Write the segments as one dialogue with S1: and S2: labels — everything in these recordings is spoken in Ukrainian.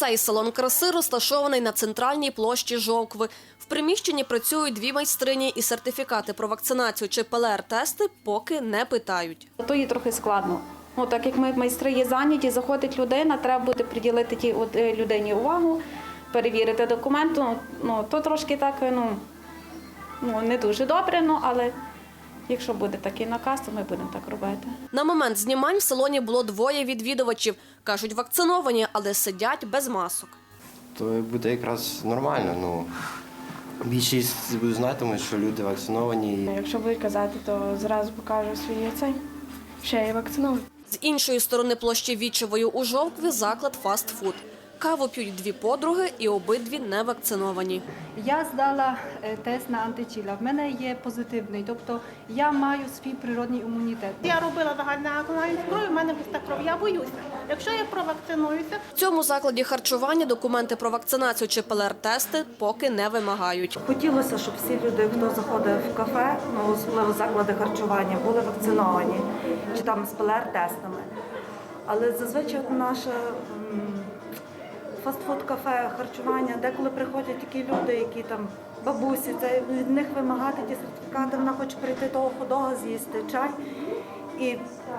S1: Цей салон краси розташований на центральній площі Жовкви. В приміщенні працюють дві майстрині і сертифікати про вакцинацію чи ПЛР-тести поки не питають.
S2: То є трохи складно. Ну, так як ми майстри є зайняті, заходить людина, треба буде приділити тій е, людині увагу, перевірити документ. Ну, ну, то трошки так, ну, ну не дуже добре, ну, але якщо буде такий наказ, то ми будемо так робити.
S1: На момент знімань в салоні було двоє відвідувачів. Кажуть, вакциновані, але сидять без масок.
S3: то буде якраз нормально. Ну, більшість знатимуть, що люди вакциновані.
S4: Якщо будуть казати, то зразу покажу свій цей. Ще я вакцинований.
S1: З іншої сторони площі Вічевої у Жовкві заклад фастфуд. Каву п'ють дві подруги і обидві не вакциновані.
S5: Я здала е, тест на антитіла. В мене є позитивний, тобто я маю свій природний імунітет.
S6: Я робила загальну національну зброю, в мене густа кров. Я боюся. Якщо я провакцинуюся,
S1: В цьому закладі харчування документи про вакцинацію чи ПЛР-тести поки не вимагають.
S7: Хотілося, щоб всі люди, хто заходив в кафе, ну особливо заклади харчування, були вакциновані чи там з ПЛР-тестами. Але зазвичай от наше м, фастфуд-кафе харчування, деколи приходять такі люди, які там бабусі, це від них вимагати ті сертифікати, вона хоче прийти того ходога з'їсти, чай. І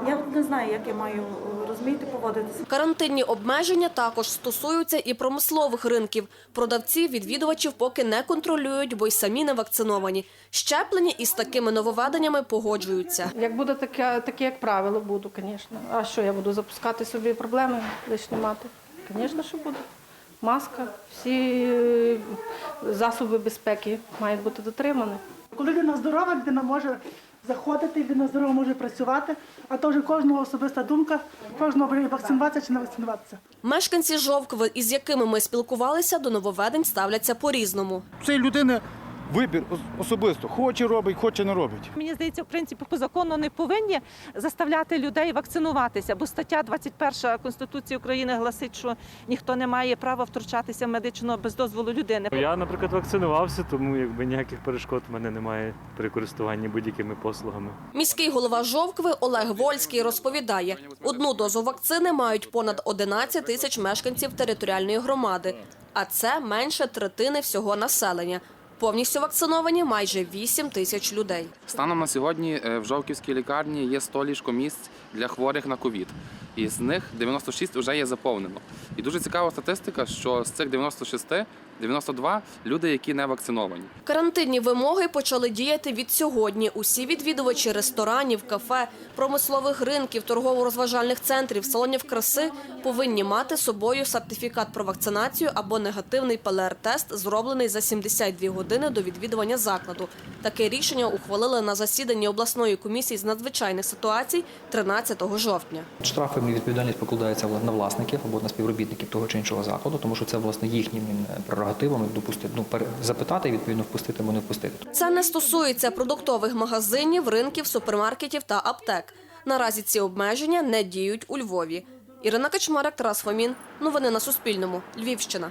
S7: я не знаю, як я маю розуміти, поводитися.
S1: Карантинні обмеження також стосуються і промислових ринків. Продавці відвідувачів поки не контролюють, бо й самі не вакциновані. Щеплені із такими нововведеннями погоджуються.
S4: Як буде таке, таке, як правило, буду, звісно. А що я буду запускати собі проблеми лишні мати? Звісно, що будуть. Маска, всі е, засоби безпеки мають бути дотримані.
S8: Коли людина здорова, людина може заходити, людина здорова може працювати, а то вже кожного особиста думка, кожного вакцинуватися чи не вакцинуватися.
S1: Мешканці Жовкви, із якими ми спілкувалися, до нововведень ставляться по-різному.
S9: Це людини вибір особисто. Хоче робить, хоче не робить.
S10: Мені здається, в принципі, по закону не повинні заставляти людей вакцинуватися, бо стаття 21 Конституції України гласить, що ніхто не має права втручатися медично без дозволу людини.
S11: Я, наприклад, вакцинувався, тому якби ніяких перешкод в мене немає при користуванні будь-якими послугами.
S1: Міський голова Жовкви Олег Вольський розповідає, одну дозу вакцини мають понад 11 тисяч мешканців територіальної громади, а це менше третини всього населення. Повністю вакциновані майже 8 тисяч людей.
S12: Станом на сьогодні е, в Жовківській лікарні є 100 ліжкомісць для хворих на ковід. І з них 96 вже є заповнено. І дуже цікава статистика, що з цих 96 92 люди, які не вакциновані.
S1: Карантинні вимоги почали діяти від сьогодні. Усі відвідувачі ресторанів, кафе, промислових ринків, торгово-розважальних центрів, салонів краси повинні мати з собою сертифікат про вакцинацію або негативний ПЛР-тест, зроблений за 72 години до відвідування закладу. Таке рішення ухвалили на засіданні обласної комісії з надзвичайних ситуацій 13 жовтня.
S13: Штрафи і відповідальність покладається на власників або на співробітників того чи іншого закладу, тому що це власне їхнім прерогативом допустити, ну запитати і відповідно впустити або не впустити.
S1: Це не стосується продуктових магазинів, ринків, супермаркетів та аптек. Наразі ці обмеження не діють у Львові. Ірина Качмарик, Тарас Фомін. Новини на Суспільному. Львівщина.